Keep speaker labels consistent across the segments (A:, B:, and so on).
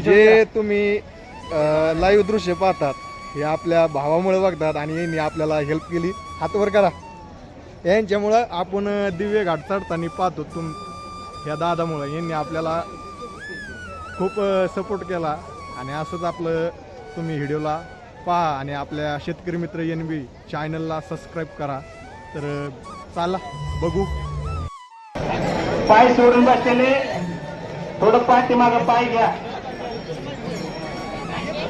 A: जे तुम्ही लाईव्ह दृश्य पाहतात हे आपल्या भावामुळे बघतात आणि यांनी आपल्याला हेल्प केली. हात वर करा. यांच्यामुळं आपण दिव्य घाट चढताना पाहतो तुम ह्या दादामुळं. यांनी आपल्याला खूप सपोर्ट केला. आणि असंच आपलं तुम्ही व्हिडिओला पहा आणि आपल्या शेतकरी मित्र एन बी चॅनलला सबस्क्राईब करा. तर चला बघू.
B: पाय सोडून बसलेले. थोडं पाठीमागं पाय घ्या.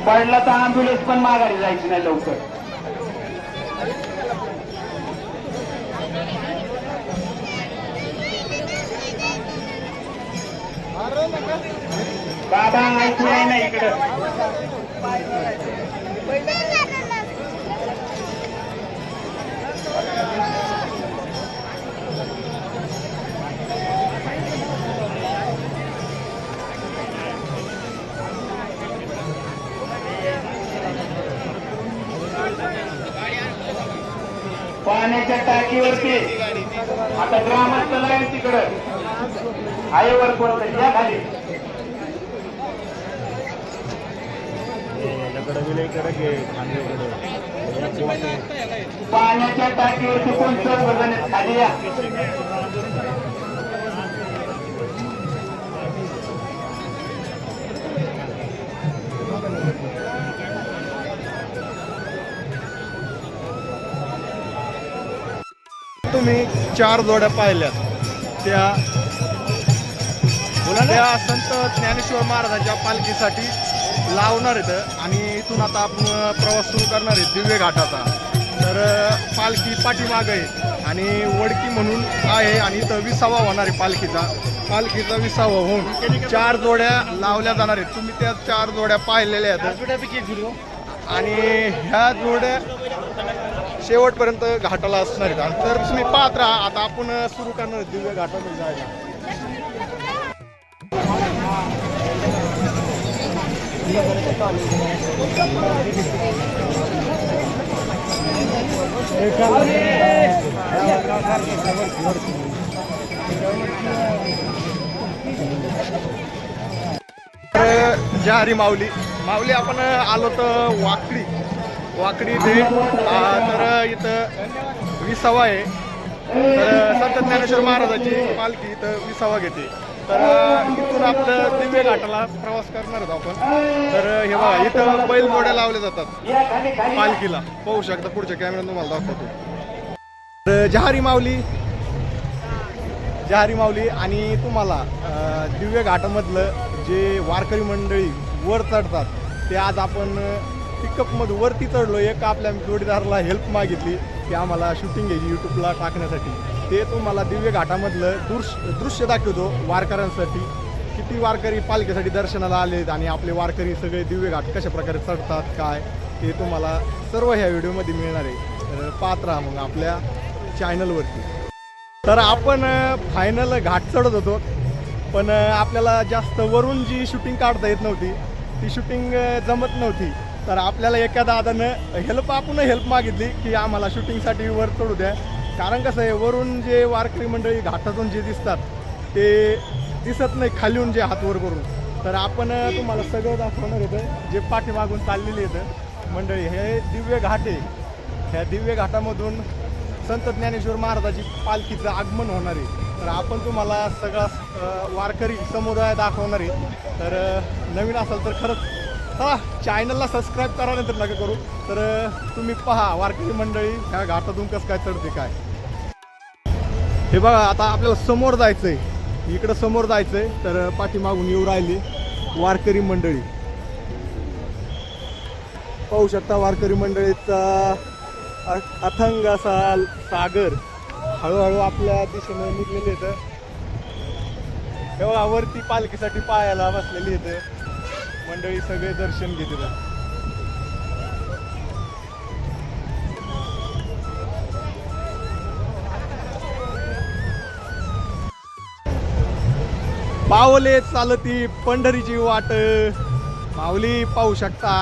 B: पडला तर अँब्युलन्स पण माघारी जायची नाही लवकर. बाबा ऐकू नाही ना इकडं. पाण्याच्या टाकीवरती आता ग्रामस्थ आहे तिकडं. आईवर कोणतं या खाली. पाण्याच्या टाकीवरती कोणतं चौघजण आहेत? खाली या.
A: तुम्ही चार जोड्या पाहिल्यात. त्या त्या संत ज्ञानेश्वर महाराजांच्या पालखीसाठी लावणार आहेत. आणि इथून आता आपण प्रवास सुरू करणार आहे दिव्य घाटाचा. तर पालखी पाठीमाग आहे आणि वडकी म्हणून आहे आणि इथं विसावा होणार आहे पालखीचा. पालखीचा विसावा होऊन चार जोड्या लावल्या जाणार आहेत. तुम्ही त्या चार जोड्या पाहिलेल्या आहेत. आणि ह्या जोड्या शेवटपर्यंत घाटाला असणार आहेत. आणि तर तुम्ही पाहत राहा आता आपण सुरू करणार दिव्य घाटामध्ये जायला. तर हरी माऊली. माऊली आपण आलो तर वाकडी. वाकडी भेट तर इथं विसावा आहे. तर संत ज्ञानेश्वर महाराजाची पालखी इथं विसावा घेते. तर इथून आपलं दिव्य घाटाला प्रवास करणार आहोत आपण. तर हे बघा इथं बैल जोड्या लावल्या जातात
B: मालकीला.
A: पालखीला पाहू शकता पुढच्या कॅमेऱ्यात तुम्हाला दाखवतो. तर जहारी माऊली जहारी माऊली आणि तुम्हाला दिव्य घाटामधलं जे वारकरी मंडळी वर चढतात ते आज आपण पिकअपमध्ये वरती चढलो एक आपल्या जोडीदाराला हेल्प मागितली की आम्हाला शूटिंग घ्यायची यूट्यूबला टाकण्यासाठी. ते तुम्हाला दिव्य घाटामधलं दृश्य दृश्य दाखवतो वारकऱ्यांसाठी. किती वारकरी पालखीसाठी दर्शनाला आलेत आणि आपले वारकरी सगळे दिव्य घाट कशा प्रकारे चढतात काय ते तुम्हाला सर्व ह्या व्हिडिओमध्ये मिळणार आहे. तर पाहत राहा मग आपल्या चॅनलवरती तर आपण फायनल घाट चढत होतो. पण आपल्याला जास्त वरून जी शूटिंग काढता येत नव्हती ती शूटिंग जमत नव्हती. तर आपल्याला एका दादानं हेल्प आपण हेल्प मागितली की आम्हाला शूटिंगसाठी वर चढू द्या. कारण कसं आहे वरून जे वारकरी मंडळी घाटातून जे दिसतात ते दिसत नाही खालीहून जे हातवर करून. तर आपण तुम्हाला सगळं दाखवणार येतं जे पाठीमागून चाललेले आहेत मंडळी हे दिव्य घाट आहे. ह्या दिव्य घाटामधून संत ज्ञानेश्वर महाराजाची पालखीचं आगमन होणार आहे. तर आपण तुम्हाला सगळा वारकरी समुदाय दाखवणार आहे. तर नवीन असाल तर खरंच चला चॅनलला सबस्क्राईब करा नंतर नका करू. तर तुम्ही पहा वारकरी मंडळी ह्या घाटातून कसं काय चढते काय. हे बघा आता आपल्याला समोर जायचं आहे इकडं समोर जायचं आहे तर पाठीमागून येऊ राहिली वारकरी मंडळी. पाहू शकता वारकरी मंडळीचा अथंग असा सागर. हळूहळू आपल्या दिशेने निघलेले येतं तेव्हा वरती पालखीसाठी पायाला बसलेली आहेत मंडळी सगळे दर्शन घेतील पावले चालती पंढरीची वाट. माऊली पाहू शकता.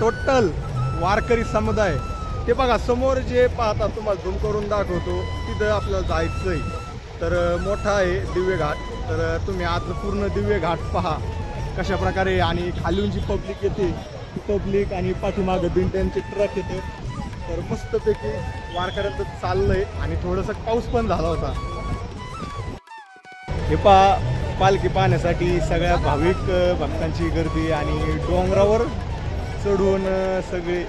A: टोटल वारकरी समुदाय. ते बघा समोर जे पाहता तुम्हाला झूम करून दाखवतो तिथं आपल्याला जायचंय. तर मोठा आहे दिव्य घाट तर तुम्ही आज पूर्ण दिव्य घाट पहा. कशा प्रकारे आणि खालून जी पब्लिक येते ती पब्लिक आणि पाठीमागं बिंट्यांचे ट्रक येते. तर मस्तपैकी वारकऱ्यांचं चाललंय आणि थोडंसं पाऊस पण झाला होता. हे पा पालखी पाहण्यासाठी सगळ्या भाविक भक्तांची गर्दी आणि डोंगरावर चढून सगळे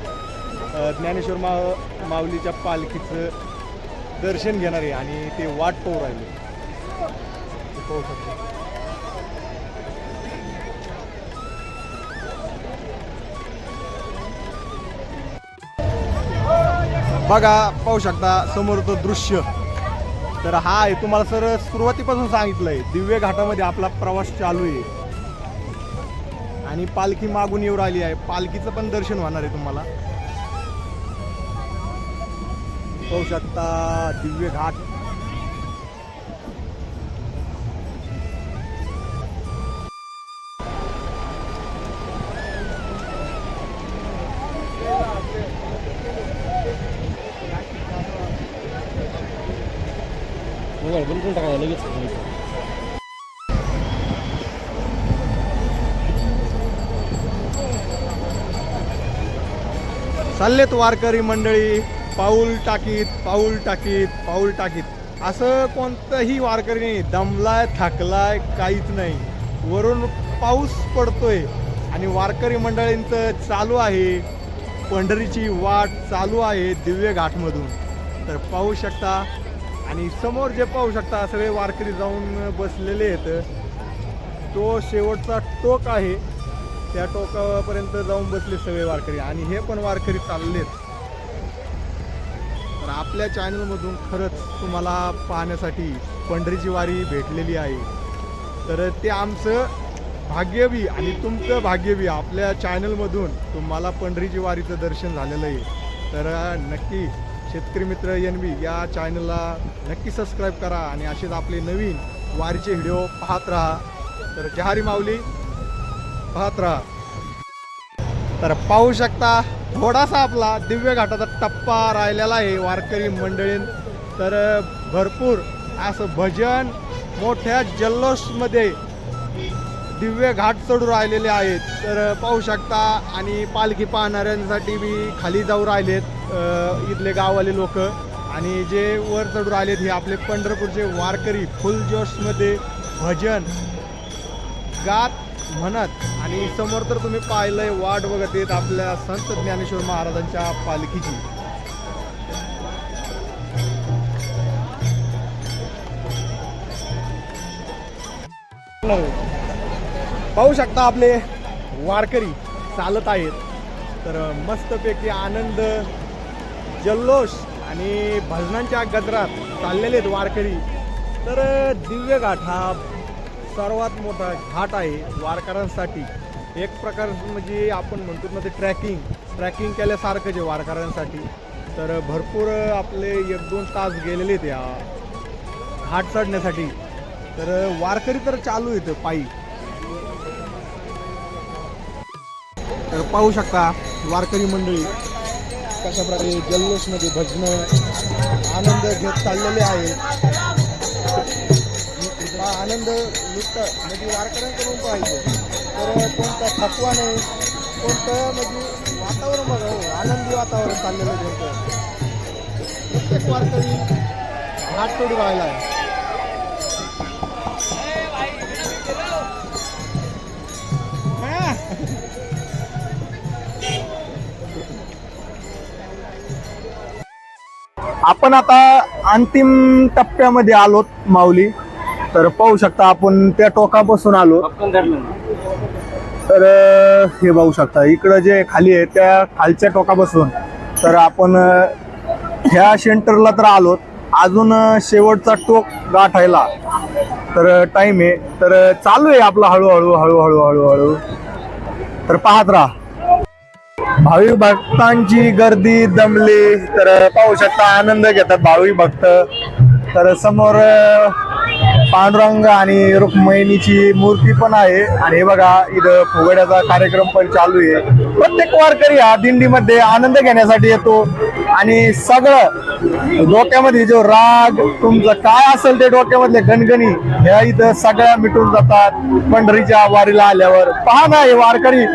A: ज्ञानेश्वर मा माऊलीच्या पालखीचं दर्शन घेणारे आणि ते वाट पाहू राहिले. पाहू शकतो. बघा पाहू शकता समोरचं दृश्य. तर हा आहे तुम्हाला सर सुरुवातीपासून सांगितलंय दिव्य घाटामध्ये आपला प्रवास चालू आहे. आणि पालखी मागून येऊ राहिली आहे. पालखीचं पण दर्शन होणार आहे तुम्हाला. पाहू शकता दिव्य घाट
C: मोबाईल करून टाकायला लगेच.
A: चाललेत वारकरी मंडळी पाऊल टाकीत पाऊल टाकीत पाऊल टाकीत. असं कोणतंही वारकरी नाही दमलाय थकलाय काहीच नाही. वरून पाऊस पडतोय आणि वारकरी मंडळींचं चालू आहे. पंढरीची वाट चालू आहे दिव्य घाटमधून. तर पाहू शकता आणि समोर जे पाहू शकता सगळे वारकरी जाऊन बसलेले आहेत. तो शेवटचा टोक आहे. त्या टोकापर्यंत जाऊन बसले सगळे वारकरी आणि हे पण वारकरी चाललेत. तर आपल्या चॅनलमधून खरंच तुम्हाला पाहण्यासाठी पंढरीची वारी भेटलेली आहे. तर ते आमचं भाग्यबी आणि तुमचं भाग्यबी आपल्या चॅनलमधून तुम्हाला पंढरीची वारीचं दर्शन झालेलं आहे. तर नक्की शेतकरी मित्र एन बी या चॅनलला नक्की सबस्क्राईब करा आणि असेच आपले नवीन वारीचे व्हिडिओ पाहत राहा. तर जहारी माऊली पाहत राहा. तर पाहू शकता थोडासा आपला दिव्य घाटाचा टप्पा राहिलेला आहे वारकरी मंडळीन. तर भरपूर असं भजन मोठ्या जल्लोषमध्ये दिव्य घाट चढू राहिलेले आहेत. तर पाहू शकता आणि पालखी पाहणाऱ्यांसाठी बी खाली जाऊ राहिलेत. इथले गाववाले लोक आणि जे वर चढू राहिलेत हे आपले पंढरपूरचे वारकरी फुल जोशमध्ये भजन गात म्हणत आणि समोर तर तुम्ही पाहिलंय वाट बघत येत आपल्या संत ज्ञानेश्वर महाराजांच्या पालखीची. पाहू शकता आपले वारकरी चालत आहेत. तर मस्तपैकी आनंद जल्लोष आणि भजनांच्या गजरात चाललेले आहेत वारकरी. तर दिव्य घाट हा सर्वात मोठा घाट आहे वारकऱ्यांसाठी. एक प्रकार म्हणजे आपण म्हणतो ना ते ट्रॅकिंग. ट्रॅकिंग केल्यासारखंच आहे वारकऱ्यांसाठी. तर भरपूर आपले एक दोन तास गेलेले आहेत या घाट चढण्यासाठी. तर वारकरी तर चालू येतं पायी. तर पाहू शकता वारकरी मंडळी. कशा प्रकारे जल्लोषमध्ये भजनं आनंद घेत चाललेले आहेत. हा आनंद लुटत म्हणजे वारकऱ्यांकडून पाहिजे तर कोणता थकवा नाही कोणतं म्हणजे वातावरण बघा आनंदी वातावरण चाललेलं आहे कोणतं? प्रत्येक वारकरी घाट तोडू राहिला आहे. Yeah. आपण आता अंतिम टप्प्यामध्ये आलोत माऊली. तर पाहू शकता आपण त्या टोकापासून आलो. तर हे पाहू शकता इकडं जे खाली आहे त्या खालच्या टोकापासून. तर आपण ह्या सेंटरला तर आलोत. अजून शेवटचा टोक गाठायला. तर टाईम आहे. तर चालू आहे आपला हळूहळू हळूहळू हळूहळू. तर पाहत राहा. भाविक भक्तांची गर्दी दमली तर पाहू शकता आनंद घेतात भाविक भक्त. तर समोर पांडुरंग आणि रुक्मिणीची मूर्ती पण आहे. आणि हे बघा इथं फुगड्याचा कार्यक्रम पण चालू आहे. प्रत्येक वारकरी हा दिंडीमध्ये आनंद घेण्यासाठी येतो. आणि सगळं डोक्यामध्ये जो राग तुमचं काय असेल ते डोक्यामधले गणगणी ह्या इथं सगळ्या मिटून जातात पंढरीच्या वारीला आल्यावर. पहा ना हे वारकरी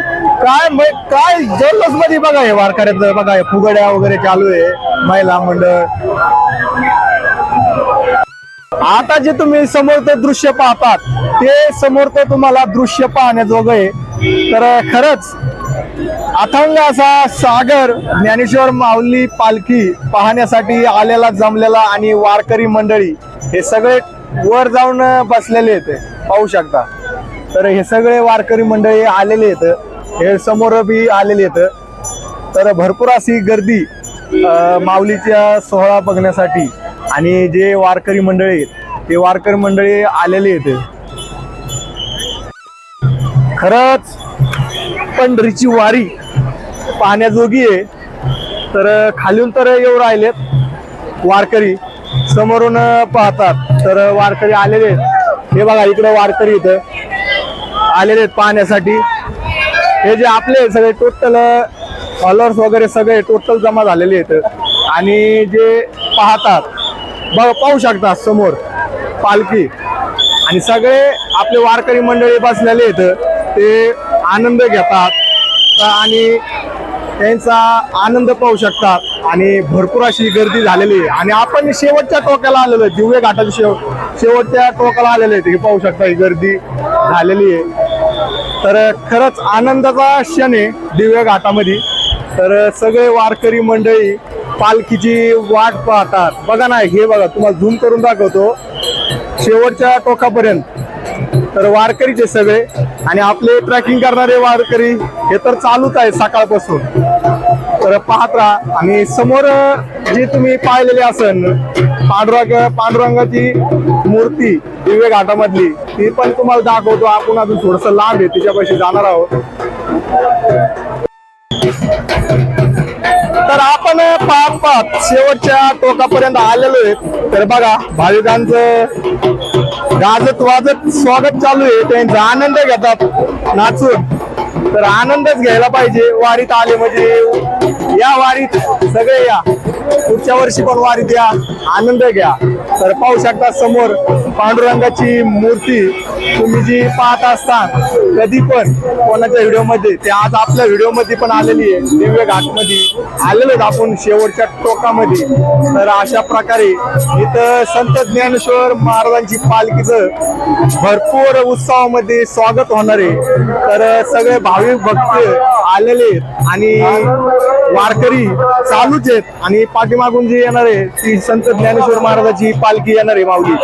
A: काय काय जल्लोषमध्ये बघा हे वारकऱ्याचं बघा हे फुगड्या वगैरे चालू आहे महिला मंडळ. आता जे तुम्ही समोरचं दृश्य पाहतात ते समोरचं तुम्हाला दृश्य पाहण्याजोगं आहे. तर खरंच अथंग असा सागर ज्ञानेश्वर माऊली पालखी पाहण्यासाठी आलेला जमलेला आणि वारकरी मंडळी हे सगळे वर जाऊन बसलेले आहेत. पाहू शकता. तर हे सगळे वारकरी मंडळी आलेले आहेत. हे समोर बी आलेले आहेत. तर भरपूर अशी गर्दी माऊलीच्या सोहळा बघण्यासाठी आणि जे वारकरी मंडळी आहेत ते वारकरी मंडळी आलेले आहेत. खरंच पंढरीची वारी पाहण्याजोगी आहे. तर खालून तर येऊ राहिलेत वारकरी समोरून पाहतात. तर वारकरी आलेले आहेत. हे बघा इकडे वारकरी इथं आलेले आहेत पाहण्यासाठी. हे जे आपले सगळे टोटल फॉलोअर्स वगैरे सगळे टोटल जमा झालेले आहेत. आणि जे पाहतात बघ पाहू शकता समोर पालखी. आणि सगळे आपले वारकरी मंडळी बसलेले आहेत. ते आनंद घेतात. आणि त्यांचा आनंद पाहू शकतात. आणि भरपूर अशी गर्दी झालेली आहे. आणि आपण शेवटच्या टोक्याला आलेलो आहे. दिव्य घाटाच्या शेव शेवटच्या टोकाला आलेले आहेत हे पाहू शकता ही गर्दी झालेली आहे. तर खरंच आनंदाचा क्षण आहे दिव्य घाटामध्ये. तर सगळे वारकरी मंडळी पालखीची वाट पाहतात. बघा ना हे बघा तुम्हाला झूम करून दाखवतो. शेवटच्या टोकापर्यंत. तर वारकरीचे सगळे आणि आपले ट्रॅकिंग करणारे वारकरी हे तर चालूच आहे सकाळपासून. तर पाहत राहा आणि समोर जे तुम्ही पाहिलेली असन पांडुरंग पांडुरंगाची मूर्ती दिव्य घाटामधली ती पण तुम्हाला दाखवतो. आपण अजून थोडस लांब आहे तिच्यापाशी जाणार आहोत. तर आपण पाप पाप शेवटच्या टोकापर्यंत आलेलो आहे. तर बघा भाविकांचं गाजत वाजत स्वागत चालू आहे. त्यांचा आनंद घेतात नाचून. तर आनंदच घ्यायला पाहिजे. वारीत आले म्हणजे या वारीत सगळे या. पुढच्या वर्षी पण वारीत या. आनंद घ्या. तर पाहू शकता समोर पांडुरंगाची मूर्ती तुम्ही जी पाहत असता कधी पण कोणाच्या व्हिडिओमध्ये ते आज आपल्या व्हिडिओमध्ये पण आलेली आहे. दिव्य घाटमध्ये आलेलोच आपण शेवटच्या टोकामध्ये. तर अशा प्रकारे इथं संत ज्ञानेश्वर महाराजांची पालखीचं भरपूर उत्सवामध्ये स्वागत होणार आहे. तर सगळे भाविक भक्त आलेले आणि वारकरी चालूच आहेत. आणि पाठीमागून जी येणार आहे ती संत ज्ञानेश्वर महाराजाची पालखी येणार आहे माऊली.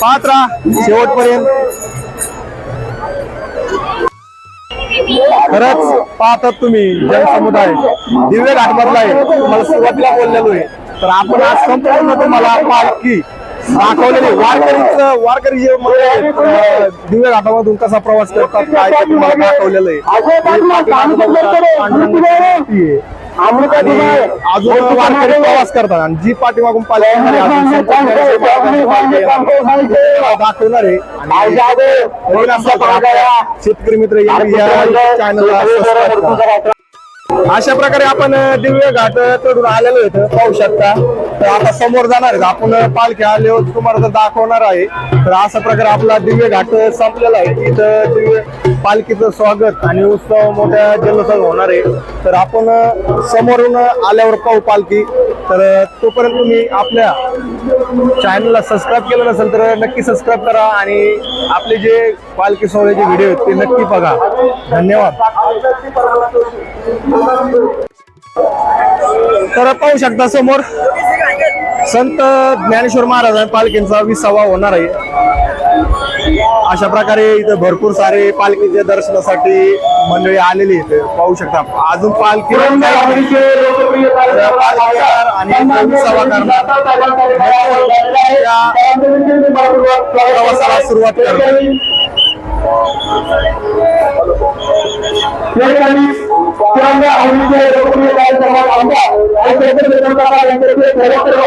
A: पाहत राहा शेवटपर्यंत. खरंच पाहतात तुम्ही जनसमुदाय दिव्य घाटमधला आहे. मला सुरुवातीला बोललेलो आहे. तर आपण आज संपूर्ण तुम्हाला पालखी दाखवलेली वारकरी जे दिव्य घाटामधून कसा प्रवास करतात काय ते तुम्हाला दाखवलेलं आहे. आणि अजून वारकरी प्रवास करतात. आणि जी पाठीमागून दाखवणार आहे. शेतकरी मित्र या चॅनलला करा. अशा प्रकारे आपण दिव्य घाट चढून आलेलो इथं पाहू शकता. तर आता समोर जाणार आहेत. आपण पालखी आले तुम्हाला तर दाखवणार आहे. तर अशा प्रकारे आपला दिव्य घाट संपलेला आहे. इथं दिव्य पालखीचं स्वागत आणि उत्सव मोठ्या जल्लोषात होणार आहे. तर आपण समोरून आल्यावर पाहू पालखी. तर तोपर्यंत तुम्ही आपल्या चॅनलला सबस्क्राईब केलं नसेल तर नक्की सबस्क्राईब करा आणि आपले जे पालखी सोहळ्याचे व्हिडिओ आहेत ते नक्की बघा. धन्यवाद. तर पाहू शकता समोर संत ज्ञानेश्वर महाराज पालखींचा विसावा होणार आहे. अशा प्रकारे इथं भरपूर सारे पालखीच्या दर्शनासाठी मंडळी आलेली इथे पाहू शकता अजून पालखी आणि विसावा करणार प्रवासाला सुरुवात करणार.
B: या ठिकाणी तिरंगा आवडीचे लोकप्रिय कार्यक्रमात आमदार आणि प्रत्येक जनता यांच्याकडे सर्वत्र